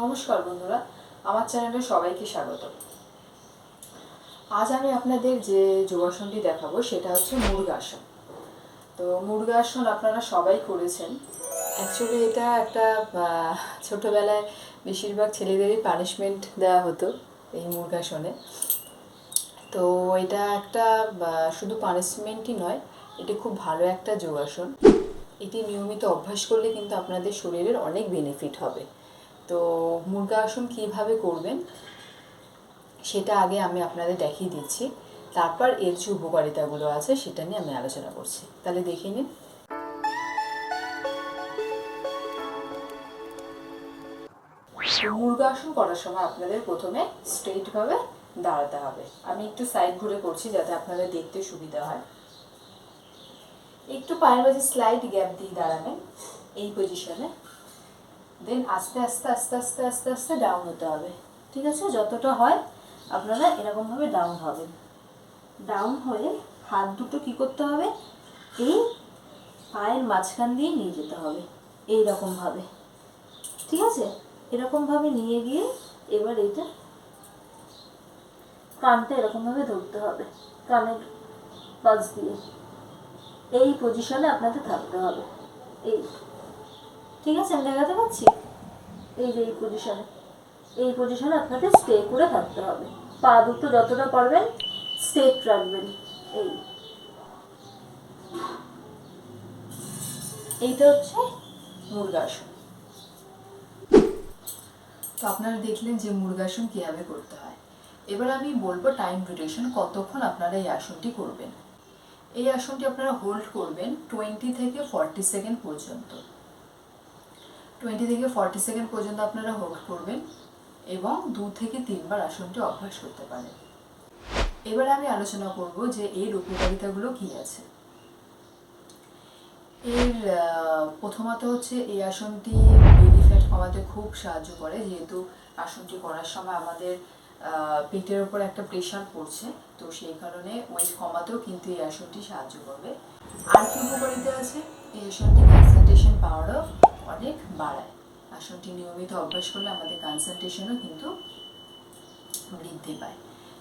নমস্কার বন্ধুরা, আমার চ্যানেলে সবাইকে স্বাগত আজ আমি আপনাদের যে যোগাসনটি দেখাবো, সেটা হচ্ছে মুরগাসন। তো মুরগাসন আপনারা সবাই করেছেন। অ্যাকচুয়ালি এটা একটা ছোটবেলায় বেশিরভাগ ছেলেদেরই পানিশমেন্ট দেওয়া হতো এই মুরগাসনে। তো এটা একটা শুধু পানিশমেন্টই নয়, এটি খুব ভালো একটা যোগাসন। এটি নিয়মিত অভ্যাস করলে কিন্তু আপনাদের শরীরের অনেক বেনিফিট হবে। তো মুরগা আসন কীভাবে করবেন, সেটা আগে আমি আপনাদের দেখিয়ে দিচ্ছি। তারপর এর যে উপকারিতাগুলো আছে, সেটা নিয়ে আমি আলোচনা করছি। তাহলে দেখে নিন। তো মুরগা আসন করার সময় আপনাদের প্রথমে স্ট্রেটভাবে দাঁড়াতে হবে। আমি একটু সাইড ঘুরে করছি যাতে আপনাদের দেখতে সুবিধা হয়। একটু পায়ের মাঝে স্লাইড গ্যাপ দিয়ে দাঁড়াবেন, এই পজিশনে দেন আস্তে আস্তে আস্তে আস্তে আস্তে আস্তে ডাউন হতে হবে। ঠিক আছে? যতটা হয় আপনারা এরকমভাবে ডাউন হবেন ডাউন হয়ে হাত দুটো কি করতে হবে? এই পায়ের মাঝখান দিয়ে নিয়ে যেতে হবে। এই রকমভাবে ঠিক আছে? এরকমভাবে নিয়ে গিয়ে এবার এইটা কানটা এরকমভাবে ধরতে হবে। কানের পাশ দিয়ে। এই পজিশনে আপনাদের থাকতে হবে। এই। ঠিক আছে, আমি দেখাতে পারছি? এই যে এই পজিশনে এই পজিশনে আপনাদের স্টে করে থাকতে হবে। পা দুটো যতটা পারবেন স্টেট রাখবেন। এই। এইটা হচ্ছে মুরগাসন তো আপনারা দেখলেন যে মুরগাসন কীভাবে করতে হয়। এবার আমি বলব টাইম ডিউরেশন কতক্ষণ আপনারা এই আসনটি করবেন। এই আসনটি আপনারা হোল্ড করবেন টোয়েন্টি থেকে ফর্টি সেকেন্ড পর্যন্ত। টোয়েন্টি থেকে ফর্টি সেকেন্ড পর্যন্ত আপনারা হোল্ড করবেন এবং দু থেকে তিনবার আসনটি অভ্যাস করতে পারেন। এবার আমি আলোচনা করব যে এর উপকারিতাগুলো কি আছে। এর প্রথমত হচ্ছে এই আসনটি বেলি ফ্যাট কমাতে খুব সাহায্য করে, যেহেতু আসনটি করার সময় আমাদের পেটের ওপর একটা প্রেশার পড়ছে, তো সেই কারণে ওয়েট কমাতেও কিন্তু এই আসনটি সাহায্য করবে। আর কি উপকারিতা আছে? এই আসনটি কনসেন্ট্রেশন পাওয়ারও অনেক বাড়ায়। আসনটি নিয়মিত অভ্যাস করলে আমাদের কনসেন্ট্রেশনও কিন্তু বৃদ্ধি পায়।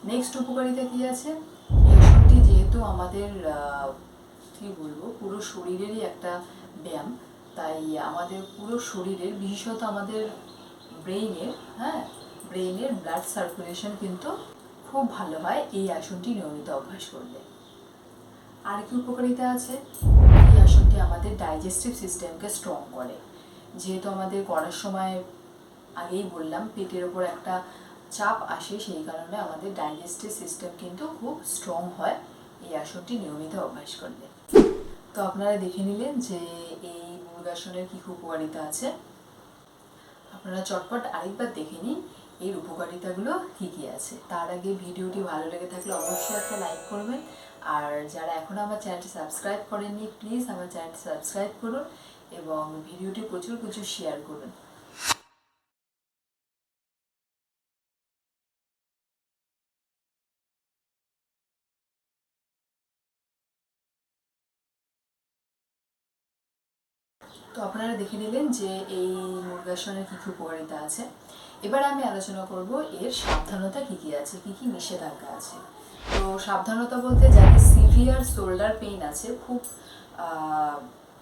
নেক্সট উপকারিতা কি আছে? এই আসনটি যেহেতু আমাদের কি বলব, পুরো শরীরেরই একটা ব্যায়াম, তাই আমাদের পুরো শরীরের, বিশেষত আমাদের ব্রেইনের হ্যাঁ ব্রেইনের ব্লাড সার্কুলেশন কিন্তু খুব ভালো হয় এই আসনটি নিয়মিত অভ্যাস করলে। আর কি উপকারিতা আছে? এই আসনটি আমাদের ডাইজেস্টিভ সিস্টেমকে স্ট্রং করে। যেহেতু আমাদের করার সময় আগেই বললাম, পেটের ওপর একটা চাপ আসে, সেই কারণে আমাদের ডাইজেস্টিভ সিস্টেম কিন্তু খুব স্ট্রং হয়। এই আসনটি নিয়মিত অভ্যাস করলে। তো আপনারা দেখে নিলেন যে এই মুরগাসনের কী উপকারিতা আছে। আপনারা চটপট আরেকবার দেখে নিন এর উপকারিতাগুলো কী কী আছে। তার আগে ভিডিওটি ভালো লেগে থাকলে অবশ্যই একটা লাইক করবেন। আর যারা এখনও আমার চ্যানেলটি সাবস্ক্রাইব করেননি, প্লিজ আমার চ্যানেলটি সাবস্ক্রাইব করুন। এবং ভিডিওটি প্রচুর প্রচুর শেয়ার করবেন। তো আপনারা দেখে নিলেন যে এই মুরগাসনের কী কী উপকারিতা আছে। এবার আমি আলোচনা করব এর সাবধানতা কী কী আছে, কী কী নিষেধাজ্ঞা আছে। তো সাবধানতা বলতে যাদের সিভিয়ার শোল্ডার পেইন আছে, খুব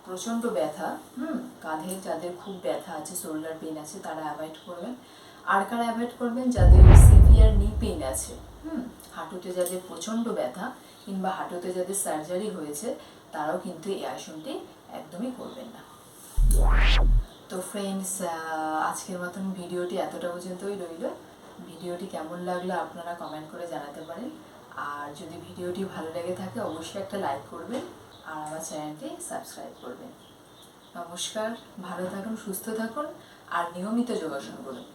প্রচণ্ড ব্যথা, হুম, কাঁধে যাদের খুব ব্যথা আছে, শোল্ডার পেইন আছে, তারা অ্যাভয়েড করবেন। আর কারা অ্যাভয়েড করবেন? যাদের সিভিয়ার নি পেইন আছে, হুম, হাঁটুতে যাদের প্রচণ্ড ব্যথা কিংবা হাঁটুতে যাদের সার্জারি হয়েছে, তারাও কিন্তু এই আসনটি একদমই করবেন না। তো ফ্রেন্ডস আজকের মতন ভিডিওটি এতটা পর্যন্তই রইল। ভিডিওটি কেমন লাগল আপনারা কমেন্ট করে জানাতে পারেন। আর যদি ভিডিওটি ভালো লেগে থাকে, অবশ্যই একটা লাইক করবেন। আর আমার চ্যানেলটি সাবস্ক্রাইব করবেন। নমস্কার ভালো থাকুন সুস্থ থাকুন আর নিয়মিত যোগাসন করুন।